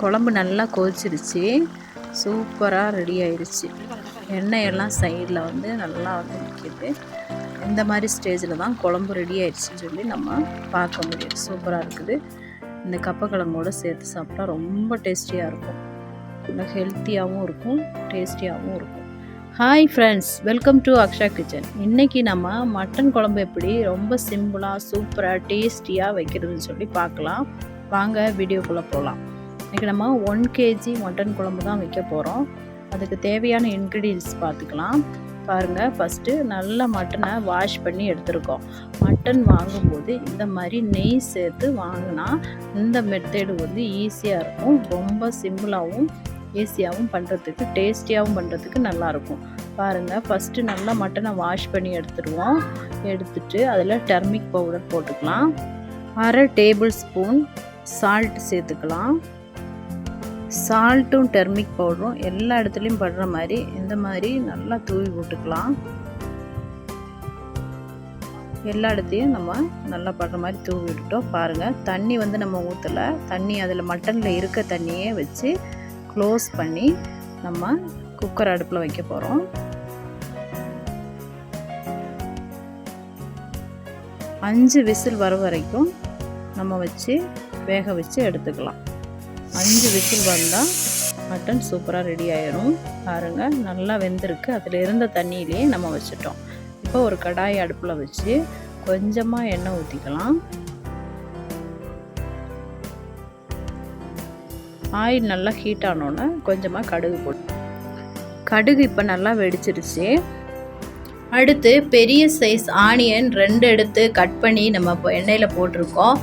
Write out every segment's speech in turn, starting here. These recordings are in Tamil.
குழம்பு நல்லா கொதிச்சிருச்சு. சூப்பராக ரெடி ஆயிடுச்சு எண்ணெயெல்லாம் சைடில் வந்து நல்லா வந்து நிற்கிது இந்த மாதிரி ஸ்டேஜில் தான் குழம்பு ரெடி ஆயிடுச்சுன்னு சொல்லி நம்ம பார்க்க முடியும் சூப்பராக இருக்குது. இந்த கப்பக்கிழங்கோடு சேர்த்து சாப்பிட்டா ரொம்ப டேஸ்டியாக இருக்கும். நல்லா ஹெல்த்தியாகவும் இருக்கும் டேஸ்டியாகவும் இருக்கும். Hi friends welcome to Aksha kitchen இன்றைக்கி நம்ம மட்டன் குழம்பு எப்படி ரொம்ப சிம்பிளாக சூப்பராக டேஸ்டியாக வைக்கிறதுன்னு சொல்லி பார்க்கலாம். வாங்க வீடியோக்குள்ளே போகலாம் இன்றைக்கி நம்ம ஒன் கேஜி மட்டன் குழம்பு தான் வைக்க போகிறோம் அதுக்கு தேவையான இன்க்ரீடியன்ஸ் பார்த்துக்கலாம். பாருங்கள் ஃபஸ்ட்டு நல்ல மட்டனை வாஷ் பண்ணி எடுத்துருக்கோம். மட்டன் வாங்கும்போது இந்த மாதிரி நெய் சேர்த்து வாங்கினா இந்த மெத்தேடு வந்து ஈஸியாக இருக்கும். ரொம்ப சிம்பிளாகவும் ஈஸியாகவும் பண்ணுறதுக்கு டேஸ்டியாகவும் பண்ணுறதுக்கு நல்லாயிருக்கும் பாருங்கள் ஃபஸ்ட்டு நல்லா மட்டனை வாஷ் பண்ணி எடுத்துருவோம். எடுத்துட்டு அதில் டர்மிக் பவுடர் போட்டுக்கலாம். அரை டேபிள் ஸ்பூன் சால்ட் சேர்த்துக்கலாம். சால்ட்டும் டெர்மிக் பவுடரும் எல்லா இடத்துலையும் படுற மாதிரி இந்த மாதிரி நல்லா தூவி போட்டுக்கலாம். எல்லா இடத்தையும் நம்ம நல்லா படுற மாதிரி தூவி விட்டுட்டோம். பாருங்கள் தண்ணி வந்து நம்ம ஊற்றலை தண்ணி அதில் மட்டனில் இருக்க தண்ணியே வச்சு க்ளோஸ் பண்ணி நம்ம குக்கர் அடுப்பில் வைக்க போகிறோம் அஞ்சு விசில் வர வரைக்கும் நம்ம வச்சு வேக வச்சு எடுத்துக்கலாம். அஞ்சு விசில் வந்தால் மட்டன் சூப்பராக ரெடி ஆயிரும். பாருங்கள் நல்லா வெந்திருக்கு. அதில் இருந்த தண்ணியிலேயே நம்ம வச்சுட்டோம். இப்போ ஒரு கடாய் அடுப்பில் வச்சு கொஞ்சமாக எண்ணெய் ஊற்றிக்கலாம் ஆயில் நல்லா ஹீட் ஆனோன்னே கொஞ்சமாக கடுகு போட்டு கடுகு இப்போ நல்லா வெடிச்சிருச்சு. அடுத்து பெரிய சைஸ் ஆனியன் ரெண்டு எடுத்து கட் பண்ணி நம்ம இப்போ எண்ணெயில் போட்டிருக்கோம்.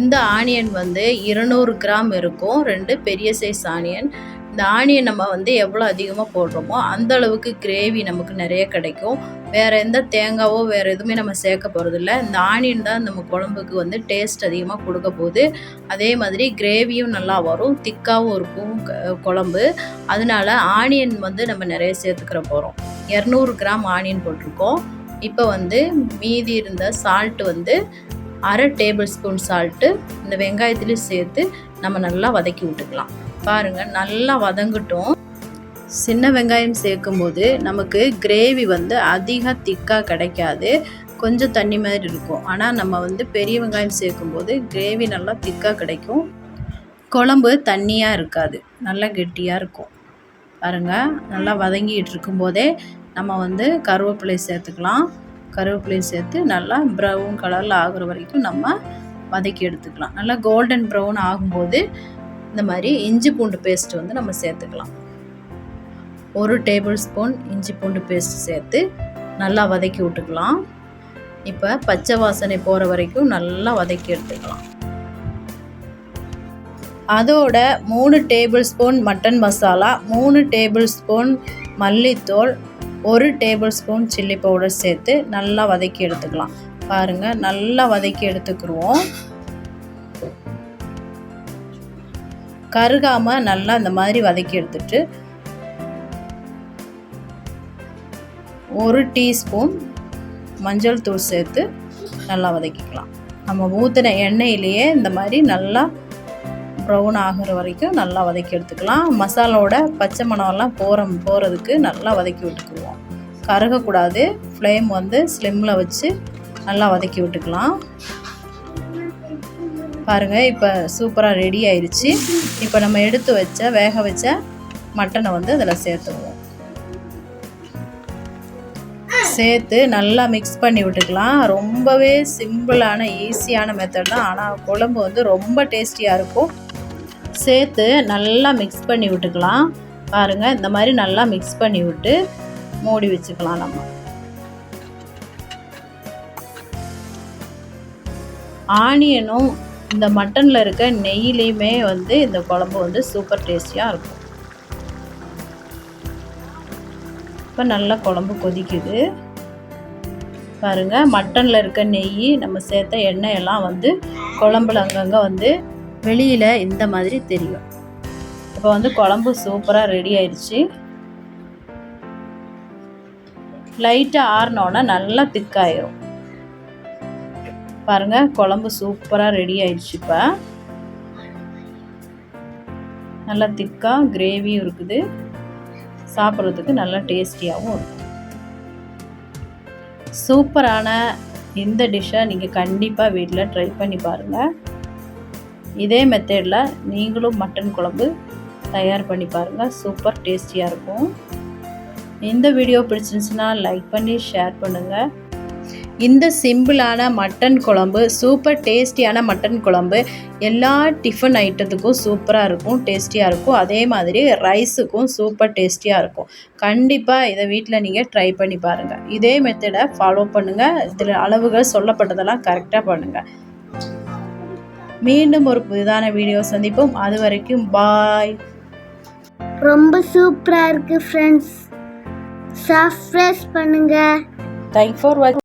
இந்த ஆனியன் வந்து இருநூறு கிராம் இருக்கும். ரெண்டு பெரிய சைஸ் ஆனியன். இந்த ஆனியன் நம்ம வந்து எவ்வளோ அதிகமாக போடுறோமோ அந்த அளவுக்கு கிரேவி நமக்கு நிறைய கிடைக்கும். வேறு எந்த தேங்காவோ வேறு எதுவுமே நம்ம சேர்க்க போகிறதில்ல இந்த ஆனியன் தான் நம்ம குழம்புக்கு வந்து டேஸ்ட் அதிகமாக கொடுக்க போகுது. அதே மாதிரி கிரேவியும் நல்லா வரும். திக்காகவும் இருக்கும் குழம்பு. அதனால ஆனியன் வந்து நம்ம நிறைய சேர்த்துக்கிற போகிறோம் இரநூறு கிராம் ஆனியன் போட்டிருக்கோம். இப்போ வந்து மீதி இருந்த சால்ட்டு வந்து அரை டேபிள் ஸ்பூன் சால்ட்டு இந்த வெங்காயத்துலேயும் சேர்த்து நம்ம நல்லா வதக்கி விட்டுக்கலாம். பாருங்கள் நல்லா வதங்கட்டும். சின்ன வெங்காயம் சேர்க்கும்போது நமக்கு கிரேவி வந்து அதிக திக்காக கிடைக்காது. கொஞ்சம் தண்ணி மாதிரி இருக்கும். ஆனால் நம்ம வந்து பெரிய வெங்காயம் சேர்க்கும்போது கிரேவி நல்லா திக்காக கிடைக்கும். குழம்பு தண்ணியாக இருக்காது. நல்லா கெட்டியாக இருக்கும். பாருங்கள் நல்லா வதங்கிட்டு இருக்கும்போதே நம்ம வந்து கருவேப்பிலை சேர்த்துக்கலாம். கருவேப்பிலையும் சேர்த்து நல்லா ப்ரௌன் கலரில் ஆகிற வரைக்கும் நம்ம வதக்கி எடுத்துக்கலாம். நல்லா கோல்டன் ப்ரௌன் ஆகும்போது இந்த மாதிரி இஞ்சி பூண்டு பேஸ்ட் வந்து நம்ம சேர்த்துக்கலாம். ஒரு டேபிள் ஸ்பூன் இஞ்சி பூண்டு பேஸ்ட் சேர்த்து நல்லா வதக்கி விட்டுக்கலாம். இப்போ பச்சை வாசனை போகிற வரைக்கும் நல்லா வதக்கி எடுத்துக்கலாம். அதோட மூணு டேபிள் ஸ்பூன் மட்டன் மசாலா மூணு டேபிள் ஸ்பூன் மல்லித்தூள் ஒரு டேபிள் ஸ்பூன் சில்லி பவுடர் சேர்த்து நல்லா வதக்கி எடுத்துக்கலாம். பாருங்கள் நல்லா வதக்கி எடுத்துக்கிடுவோம் கருகாமல் நல்லா இந்த மாதிரி வதக்கி எடுத்துட்டு ஒரு டீஸ்பூன் மஞ்சள் தூள் சேர்த்து நல்லா வதக்கிக்கலாம். நம்ம ஊற்றின எண்ணெயிலேயே இந்த மாதிரி நல்லா ப்ரௌன் ஆகிற வரைக்கும் நல்லா வதக்கி எடுத்துக்கலாம். மசாலாவோட பச்சை மணம்லாம் போகிற போகிறதுக்கு நல்லா வதக்கி விட்டுக்குவோம். கருகக்கூடாது. ஃப்ளேம் வந்து ஸ்லிம்மில் வச்சு நல்லா வதக்கி விட்டுக்கலாம். பாருங்கள் இப்போ சூப்பராக ரெடி ஆயிடுச்சு இப்போ நம்ம எடுத்து வச்ச வேக வச்ச மட்டனை வந்து அதில் சேர்த்துக்குவோம். சேர்த்து நல்லா மிக்ஸ் பண்ணி விட்டுக்கலாம். ரொம்பவே சிம்பிளான ஈஸியான மெத்தட் தான். ஆனால் குழம்பு வந்து ரொம்ப டேஸ்டியாக இருக்கும். சேர்த்து நல்லா மிக்ஸ் பண்ணி விட்டுக்கலாம். பாருங்கள் இந்த மாதிரி நல்லா மிக்ஸ் பண்ணி விட்டு மூடி வச்சுக்கலாம் நம்ம. ஆனியனும் இந்த மட்டனில் இருக்க நெய்லேயுமே வந்து இந்த குழம்பு வந்து சூப்பர் டேஸ்டியாக இருக்கும். இப்போ நல்லா குழம்பு கொதிக்குது. பாருங்கள் மட்டனில் இருக்க நெய் நம்ம சேர்த்த எண்ணெய் எல்லாம் வந்து குழம்புல அங்கங்கே வந்து வெளியில் இந்த மாதிரி தெரியும். இப்போ வந்து குழம்பு சூப்பராக ரெடி ஆயிடுச்சு. லைட்டாக ஆறினோன்னா நல்லா திக்காயிரும் பாருங்கள் குழம்பு சூப்பராக ரெடி ஆயிடுச்சு இப்போ. நல்லா திக்காக கிரேவியும் இருக்குது. சாப்பிட்றதுக்கு நல்லா டேஸ்டியாகவும் இருக்கும். சூப்பரான இந்த டிஷ்ஷை நீங்கள் கண்டிப்பாக வீட்டில் ட்ரை பண்ணி பாருங்கள் இதே மெத்தடில் நீங்களும் மட்டன் குழம்பு தயார் பண்ணி பாருங்கள் சூப்பர் டேஸ்டியாக இருக்கும். இந்த வீடியோ பிடிச்சிருந்துச்சுன்னா லைக் பண்ணி ஷேர் பண்ணுங்கள் இந்த சிம்பிளான மட்டன் குழம்பு சூப்பர் டேஸ்டியான மட்டன் குழம்பு எல்லா டிஃபன் ஐட்டத்துக்கும் சூப்பராக இருக்கும் டேஸ்டியாக இருக்கும். அதே மாதிரி ரைஸுக்கும் சூப்பர் டேஸ்டியாக இருக்கும். கண்டிப்பாக இதை வீட்டில் நீங்கள் ட்ரை பண்ணி பாருங்கள் இதே மெத்தடை ஃபாலோ பண்ணுங்கள் இதில் அளவுகள் சொல்லப்பட்டதெல்லாம் கரெக்டாக பண்ணுங்கள் மீண்டும் ஒரு புதிதான வீடியோ சந்திப்போம். அது வரைக்கும் பாய் ரொம்ப சூப்பராக இருக்குது ஃப்ரெண்ட்ஸ் சப்ஸ்கிரைப் பண்ணுங்கள் தேங்க் ஃபார் வாட்ச்